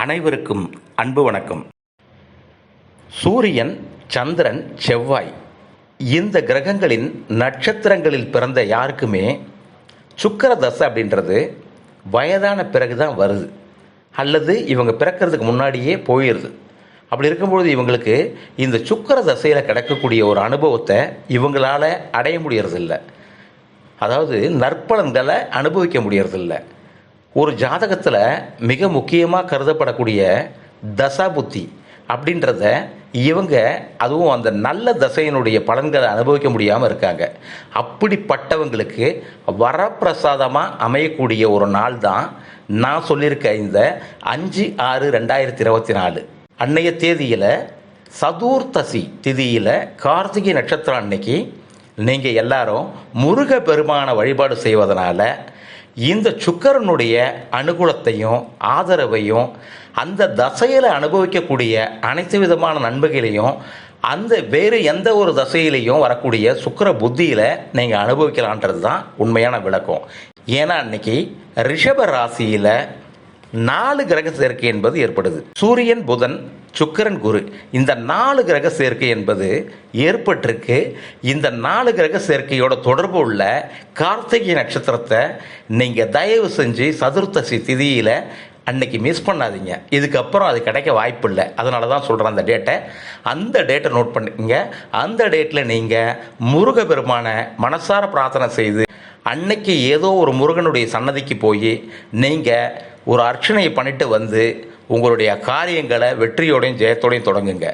அனைவருக்கும் அன்பு வணக்கம். சூரியன் சந்திரன் செவ்வாய் இந்த கிரகங்களின் நட்சத்திரங்களில் பிறந்த யாருக்குமே சுக்கர தசை அப்படின்றது வயதான பிறகு தான் வருது. அல்லது இவங்க பிறக்கிறதுக்கு முன்னாடியே போயிடுது அப்படி இருக்கும்பொழுது இவங்களுக்கு இந்த சுக்கிர தசையில் கிடைக்கக்கூடிய ஒரு அனுபவத்தை இவங்களால் அடைய முடியறதில்லை. அதாவது நற்பலன்களை அனுபவிக்க முடியறதில்ல. ஒரு ஜாதகத்தில் மிக முக்கியமாக கருதப்படக்கூடிய தசா புத்தி அப்படின்றத இவங்க அதுவும் அந்த நல்ல தசையினுடைய பலன்களை அனுபவிக்க முடியாமல் இருக்காங்க. அப்படிப்பட்டவங்களுக்கு வரப்பிரசாதமாக அமையக்கூடிய ஒரு நாள் தான் நான் சொல்லியிருக்க இந்த அஞ்சு ஆறு ரெண்டாயிரத்தி இருபத்தி நாலு. அன்னைய தேதியில் சதுர்த்தசி திதியில் கார்த்திகை நட்சத்திரம் அன்னைக்கு நீங்கள் எல்லாரும் முருக பெருமான வழிபாடு செய்வதனால இந்த சுக்கரனுடைய அனுகூலத்தையும் ஆதரவையும் அந்த தசையில் அனுபவிக்கக்கூடிய அனைத்து விதமான நன்மைகளையும் அந்த வேறு எந்த ஒரு தசையிலையும் வரக்கூடிய சுக்கிர புத்தியில் நீங்கள் அனுபவிக்கலான்றது தான் உண்மையான விளக்கம். ஏன்னா அன்னைக்கு ரிஷப ராசியில் நாலு கிரக சேர்க்கை என்பது ஏற்படுது. சூரியன் புதன் சுக்கிரன் குரு. இந்த நாலு கிரக சேர்க்கை என்பது ஏற்பட்டிருக்கு. இந்த நாலு கிரக சேர்க்கையோட தொடர்பு உள்ள கார்த்திகை நட்சத்திரத்தை நீங்கள் தயவு செஞ்சு சதுர்த்தசி திதியில் அன்னைக்கு மிஸ் பண்ணாதீங்க. இதுக்கப்புறம் அது கிடைக்க வாய்ப்பு இல்லை. அதனால தான் சொல்கிறேன் அந்த டேட்டை அந்த டேட்டை நோட் பண்ணிக்கங்க. அந்த டேட்டில் நீங்கள் முருகப்பெருமான மனசார பிரார்த்தனை செய்து அன்னைக்கு ஏதோ ஒரு முருகனுடைய சன்னதிக்கு போய் நீங்கள் ஒரு அர்ச்சனையை பண்ணிட்டு வந்து உங்களுடைய காரியங்களை வெற்றியோடையும் ஜெயத்தோடையும் தொடங்குங்க.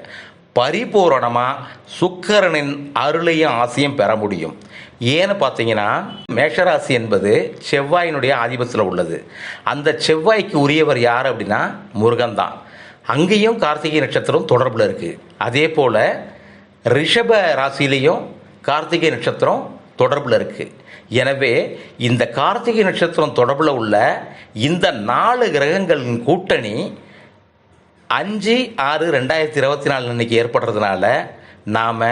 பரிபூரணமாக சுக்கரனின் அருளையும் ஆசையும் பெற முடியும். ஏன்னு பார்த்தீங்கன்னா மேஷராசி என்பது செவ்வாயினுடைய ஆதிபத்தில் உள்ளது. அந்த செவ்வாய்க்கு உரியவர் யார் அப்படின்னா முருகன் தான் அங்கேயும் கார்த்திகை நட்சத்திரம் தொடர்பில் இருக்குது அதே போல் ரிஷப ராசியிலையும் கார்த்திகை நட்சத்திரம் தொடர்பில் இருக்குது எனவே இந்த கார்த்திகை நட்சத்திரம் தொடர்பில் உள்ள இந்த நாலு கிரகங்களின் கூட்டணி அஞ்சு ஆறு ரெண்டாயிரத்தி இருபத்தி நாலு அன்றைக்கி ஏற்படுறதுனால நாம்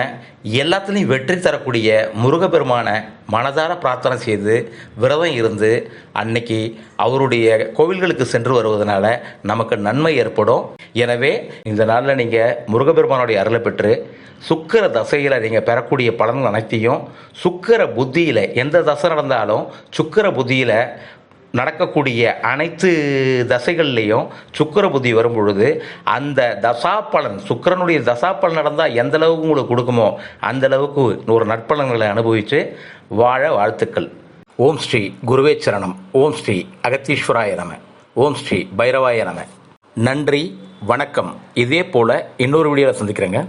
எல்லாத்துலேயும் வெற்றி தரக்கூடிய முருகப்பெருமான மனதார பிரார்த்தனை செய்து விரதம் இருந்து அன்னைக்கு அவருடைய கோவில்களுக்கு சென்று வருவதனால நமக்கு நன்மை ஏற்படும். எனவே இந்த நாளில் நீங்கள் முருகப்பெருமானுடைய அருளை பெற்று சுக்கிர தசையில் நீங்கள் பெறக்கூடிய பலன்கள் அனைத்தையும் சுக்கிர புத்தியில் எந்த தசை நடந்தாலும் சுக்கிர புத்தியில் நடக்கக்கூடிய அனைத்து தசைகள்லேயும் சுக்கிர புத்தி வரும் பொழுது அந்த தசாப்பலன் சுக்கிரனுடைய தசாப்பலன் நடந்தால் எந்த அளவுக்கு உங்களுக்கு கொடுக்குமோ அந்த அளவுக்கு ஒரு நற்பலன்களை அனுபவித்து வாழ வாழ்த்துக்கள். ஓம் ஸ்ரீ குருவே சரணம். ஓம் ஸ்ரீ அகத்தீஸ்வராய நம. ஓம் ஸ்ரீ பைரவாய நம. நன்றி வணக்கம். இதே போல் இன்னொரு வீடியோவில் சந்திக்கிறேங்க.